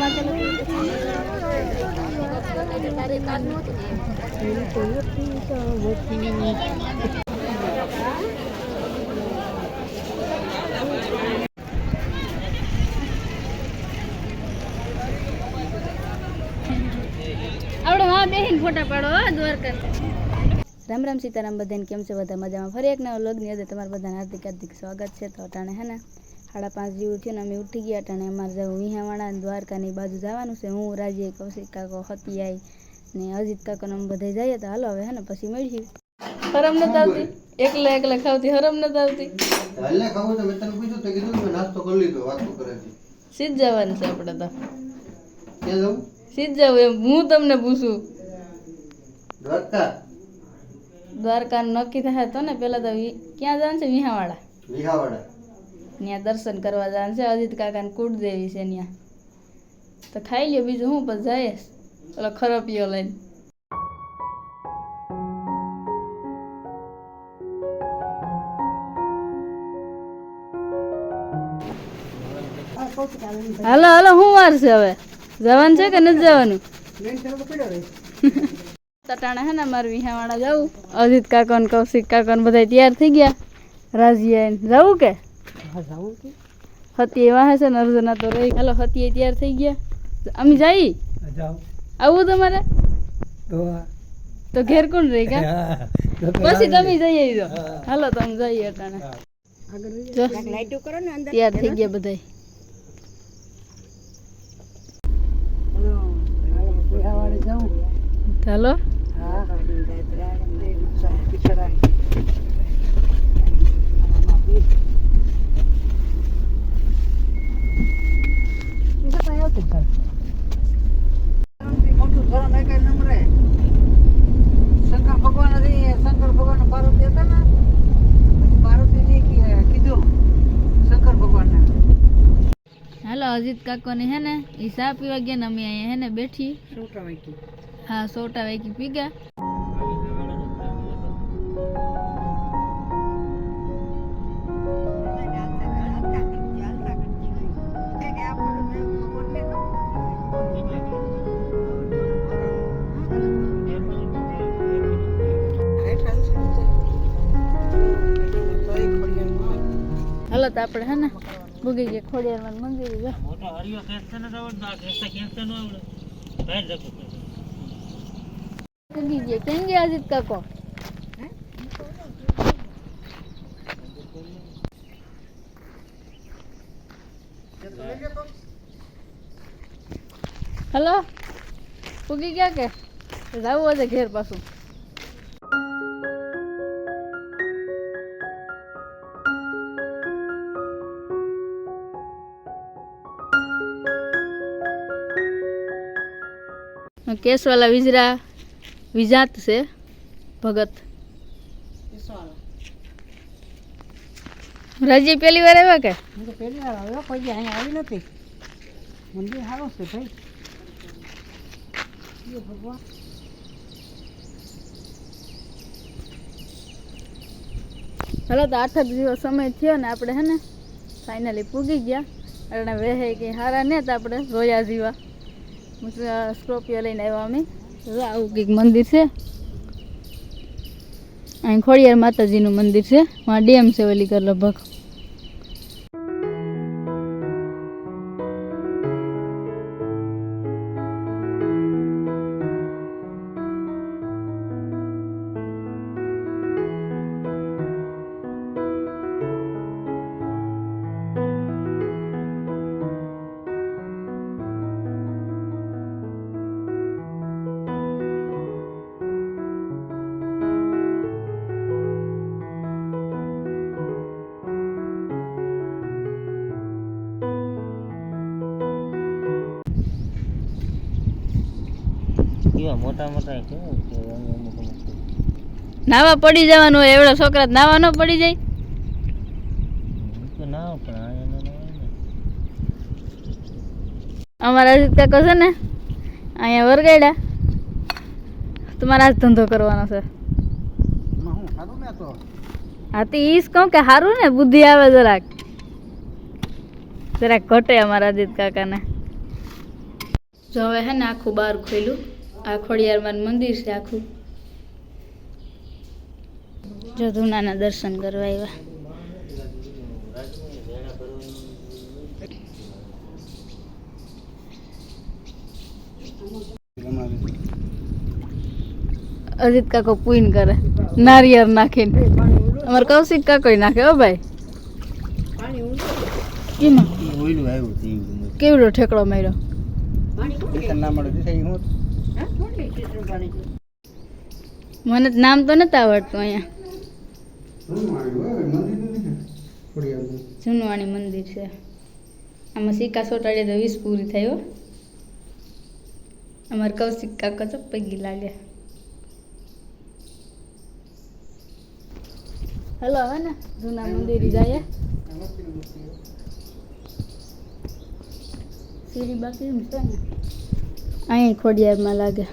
આપણે માં બેહીને ફોટા પાડો, હો, દ્વારકા રામ રામ સીતારામ બધાને કેમ છે? બધા મજામાં? ફરી એક નવા લોગની અંદર તમારા બધાને હાર્દિક હાર્દિક સ્વાગત છે. તો અટાણે, હે ને? સાડા પાંચ જેવું થયું ને અમે ઉઠી ગયા અટાણે અમારે જવું વિહાવાળા ને દ્વારકાની બાજુ જવાનું છે. હું રાજીએ કૌશિક કાકો હતી આઈ ને અજીત કાકોને અમે બધા જઈએ તો હાલો હવે હે ને પછી મળીશું હરમ ન આવતી? એકલા એકલા ખાવતી હરમ ન આવતી? હાલને ખાવું તો મેં તને પૂછ્યું તો કીધું મેં નાસ્તો કરી લીધો વાતો કરે છે. સીધ જવાનું છે આપણે તો. ક્યાં જવું? સીધ જવું એમ હું તમને પૂછું. દ્વારકા? દ્વારકા નક્કી થાય તો ને પેલા તો ક્યાં જવાનું છે? વિહાવાડા વિહાવાડા ત્યાં દર્શન કરવા જવાનું છે. અજીત કાકાને કૂટ દેવી છે ત્યાં. તો ખાઈ લ્યો, બીજું હું પછી જાય ખરો ખરપિયો લઈને. હાલો હાલો, હું વાર છે હવે? જવાનું છે કે નથી જવાનું? તટાણા હે ને, મારે વિહાવાળા જવું અજીત કાકો ને કૌશિક કાકો ને બધા તૈયાર થઈ ગયા. રાજીયા જવું કે? હતી એવા હશે ને અર્જુના તો રહી. હાલો હતી તૈયાર થઈ ગયા. અમે જઈ? આવું તમારે? તો ઘેર કોણ રહી ગયા પછી તમે જઈ. આવજો હાલો તમે જઈએ અટાણે. તૈયાર થઈ ગયા બધા ચાલો શંકર ભગવાન હતી શંકર ભગવાન પાર્વતી હતા ને પછી પાર્વતીજી કી- કીધું શંકર ભગવાનને હાલો અજીત કાકોને હે ને એ ચા પીવા ગયા ને અમે અહીંયા હે ને બેઠી. સોટા વાંકી હા સોટા વાગી પી ગયા. હાલો તો આપણે હે ને ભૂગી ગયા ખોડિયારમાં મંદિર જકો ભૂગી ગયા. કેમ ગયા અજીત કાકો? હલો? ભૂગી ગયા કે? જવું હશે ઘેર પાછું. કેસવાલા વિજરા વિજાત છે ભગત. રાજી પહેલી વાર આવ્યા કે? હું તો પહેલી વાર આવ્યો કોઈ દી અહીંયા આવી નથી. મંદિર સારું છે ભાઈ. ભગવાન. હાલો તો આઠ જ દિવસ સમય થયો ને આપણે હે ને ફાઇનલી પૂગી ગયા. અને વેહે કે હારા ને તો આપણે રોયા જીવા. સ્કોર્પિયો લઈને આવ્યા અમે. આવું કંઈક મંદિર છે. અહીં ખોડિયાર માતાજીનું મંદિર છે. માં ડેમ છે વલી કર મોટા મોટા કેવું અમુક અમુક અમુક નાવા પડી જવાનું હોય એવડા છોકરા નાવા ન પડી જાય. ના પણ અમારા અજીત કાકો છે ને અહીંયા વરગાડ્યા તમારે આજ ધંધો કરવાનો છે. હું તો? હા તો ઈસ કહું કે સારું ને બુદ્ધિ આવે જરાક. જરાક ઘટે અમારા અજીત કાકાને. જો હવે હે ને આખું બહાર ખોલ્યું આ ખોડિયારમાં મંદિર છે આખું. જો ધૂનાના દર્શન કરવા આવ્યા. અજીત કાકો પૂઈન કરે. નારિયેળ નાખીને. અમાર કૌશિક કાકો નાખે હો ભાઈ. કેવડો ઠેકડો માર્યો કિશન ના મળે દિશા હું મને નામ તો નથી આવડતું અહીંયા. જૂનવાણી મંદિર છે. આમાં સિક્કા સોટાડીએ તો વીસ પૂરી થાય હો. અમારે કૌશિક કાકો તો પગી લાગે. હલો, હવે ને જૂના મંદિર જાય સીરી બાકી છે ને. અહીં ખોડિયારમાં લાગે.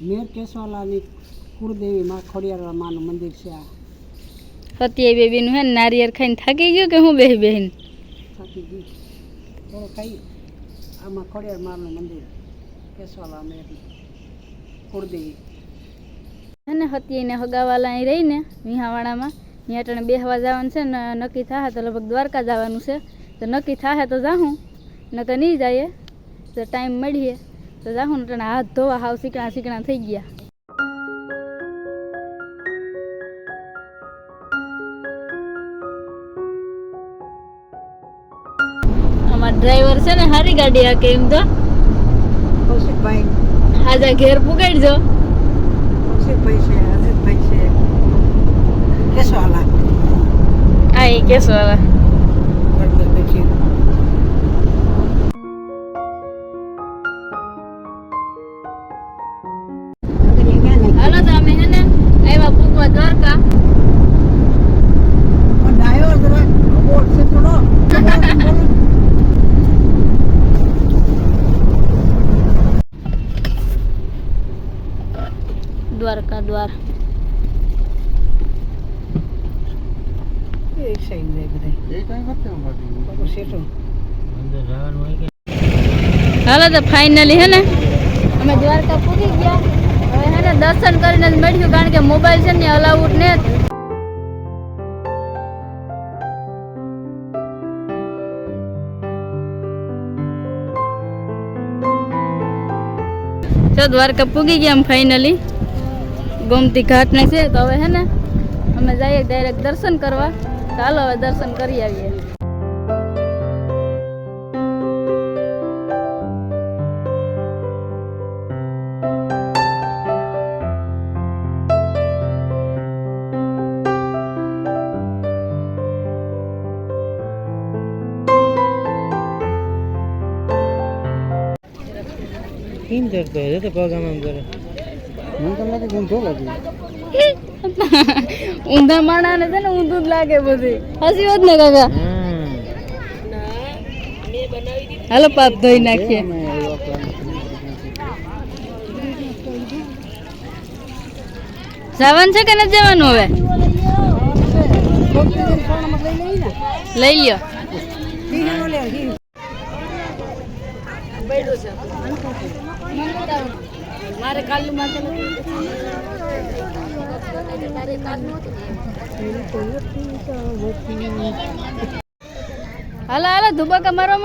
મેર કેશવાલાની કુળદેવી માં ખોડિયાર માનું મંદિર છે આ. સત્ય બેબીનું હે નારિયેર ખાઈને થાકી ગયું કે હું બેહી બહેન થાકી ગઈ. થોડો ખાઈ આમાં ખોડિયાર માનું મંદિર કેશવાલા મેર કુળદેવી. અને ને સત્યને હગાવાલા અહીં રહીને વિહાવાડામાં. ત્યાં અટાણે બેહવા જવાનું છે ને નક્કી થાય તો લગભગ દ્વારકા જવાનું છે. તો નક્કી થાય તો જાઉં ન તો નહીં જઈએ. તો ટાઈમ મળીએ. તો જાઉં ને હાથ ધોવા હાવ સીકણા સીકણા થઈ ગયા. અમારા ડ્રાઈવર છે ને સારી ગાડી હાકે એમ તો. હાજા ઘેર પુગાડજો. કેશવાલા. આ એ હોય દ્વાર હાલો તો ફાઇનલી હે ને અમે દ્વારકા પૂરી ગયા. હવે હે ને દર્શન કરીને જ મળ્યું કારણ કે મોબાઈલ છે ને અલાઉડ ને જો. દ્વારકા પૂગી ગયા અમે ફાઇનલી ગોમતી ઘાટ ને છે તો હવે હે ને, અમે જઈએ ડાયરેક્ટ દર્શન કરવા. તો હાલો હવે દર્શન કરી આવીએ. કેમ ચડતો હોય તો પગ આમ આમ ઊંધા માણા ને છે ને ઊંધું જ લાગે બધી હસી હોત ને કાકા? હમ. હાલો પાપ ધોઈ નાખીએ. જવાનું છે કે નથી જવાનું હવે? લઈ લ્યો. મારે કાલનું માથે હાલો હાલો ધુબકા મારો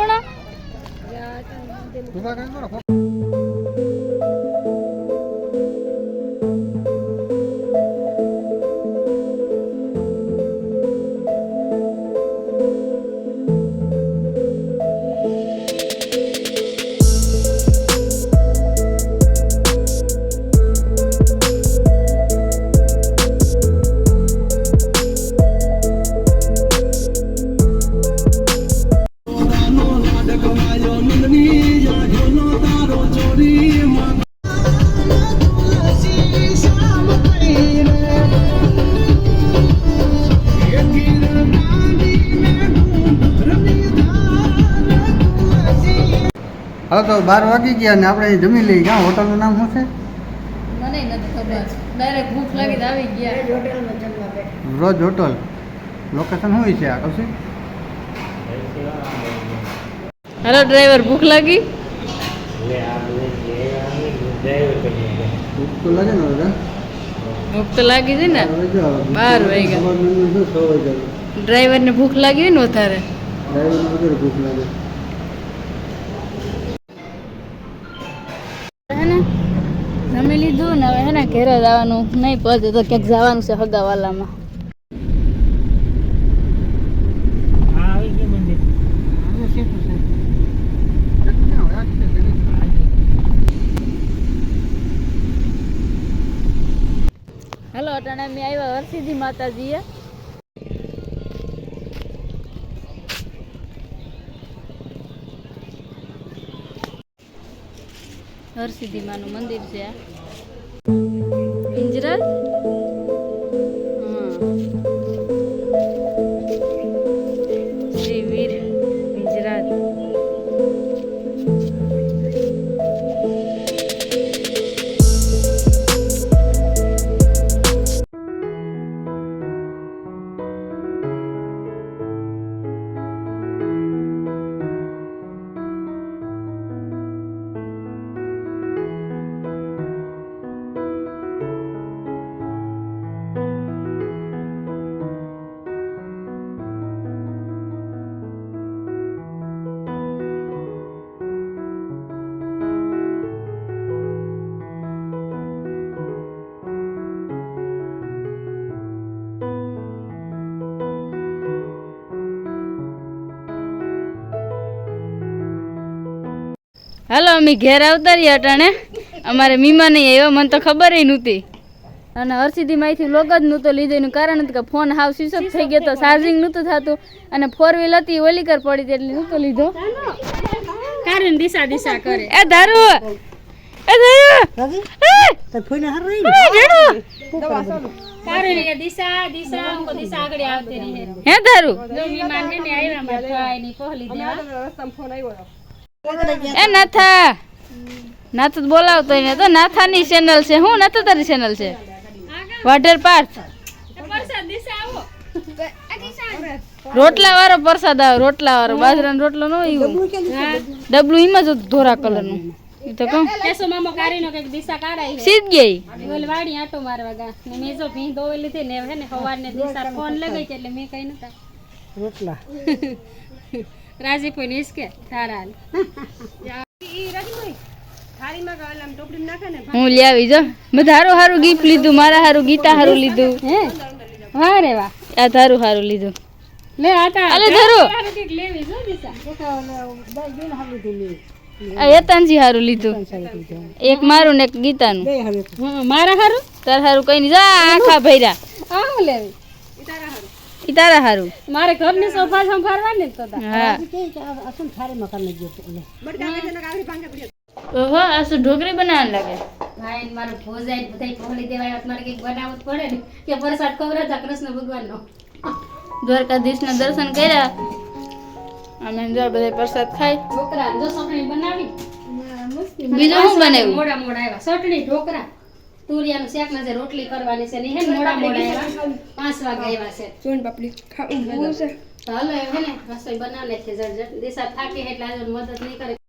હવે તો બાર વાગી ગયા ને આપણે જમી લઈએ. ક્યાં? હોટલનું નામ શું છે? મને નથી ખબર. ડાયરેક્ટ ભૂખ લાગી આવી ગયા. રોજ હોટલ. લોકેશન હોય છે આ? કશું હેલો ડ્રાઈવર ભૂખ લાગી? ભૂખ તો લાગે ને દાદા ભૂખ તો લાગી છે ને? બાર વાગ્યા. ડ્રાઈવરને ભૂખ લાગી હોય ને વધારે? ડ્રાઈવર વગર ભૂખ લાગે. ઘેરે જવાનું નહીં પહોંચે તો ક્યાંક જવાનું છે હગાવાલામાં. આ આવી ગયું મંદિર. હેલો અટાણે મેં આવ્યા હરસિદ્ધિ માતાજીએ. હરસિદ્ધિ માનું મંદિર છે. આ nhé હાલો અમે ઘેર આવતા રહ્યા અટાણે અમારે મીમા નહીં આવ્યો મને તો ખબર નહોતી. અને હરસિદ્ધિ માહિતી લોગ જ નહોતો લીધો એનું કારણ હતું કે ફોન હાવ સ્વિચ થઈ ગયો તો ચાર્જિંગ નહોતું થતું. અને ફોર વ્હીલ હતી ઓલી કર પડી હતી એટલે નહોતો લીધો. કારણ દિશા દિશા કરે. એ ધારુ! એ ધારુ! તો હાર રહી. કારણ કે દિશા દિશા દિશા આગળ આવતી રહી. હે ધારુ? જો વિમાન ને આવ્યા મારા ભાઈ ની પહોલી દેવા. એ નાથા. નાથ બોલાવતો એને તો નાથાની ચેનલ છે. હું નાથા તારી ચેનલ છે? વાઢેર પરસાદ રોટલા વાળો પ્રસાદ આવે રોટલા વાળો બાજરા રોટલો નો એવું. ડબલું એમાં જ ધોરા દિશા કાઢાઈ સીધ ગઈ. ને ને ને રોટલા. રાજી પોઈ નિસકે થારાલ હું લઈ આવી જો. મેં તારું સારું ગીફ્ટ લીધું મારા સારું ગીતા હારું લીધું. હે? વાહ રે વાહ. આ તારું સારું લીધું. લે આતા અલે ધરો. લેવી જો હારું લીધું એક મારું ને એક ગીતાનું. મારા હારું? તાર હારું કઈ નહીં. જા આખા ભૈરા લેવી? તારા લેવી ઈ તારા હારું. મારે ઘરની સોફા સંભાળવાની તો હા. કે અસલ થારે મકાન લઈ ગયો એટલે ઓહો આ શું ઢોકરી બનાવવા લાગે? ભાઈ મારો ભોજાઈ બધાય પહોળી દેવાય મારે કંઈક બનાવવું પડે ને. કે પરસાદ ખબર હતા કૃષ્ણ ભગવાનનો. દ્વારકાધીશના દર્શન કર્યા. અમે જો બધા પ્રસાદ ખાઈ ઢોકરા જો ચટણી બનાવી. બીજું શું બનાવ્યું? મોડા મોડા આવ્યા. સટણી ઢોકરા તુરિયાનું શાક ને જે રોટલી કરવાની છે ને હે મોડા મોડા પાંચ વાગે આવ્યા છે. તો હાલો એવું હે ને રસોઈ બનાવે છે જટ દિશા થાકી એટલે આજે મદદ નહીં કરે.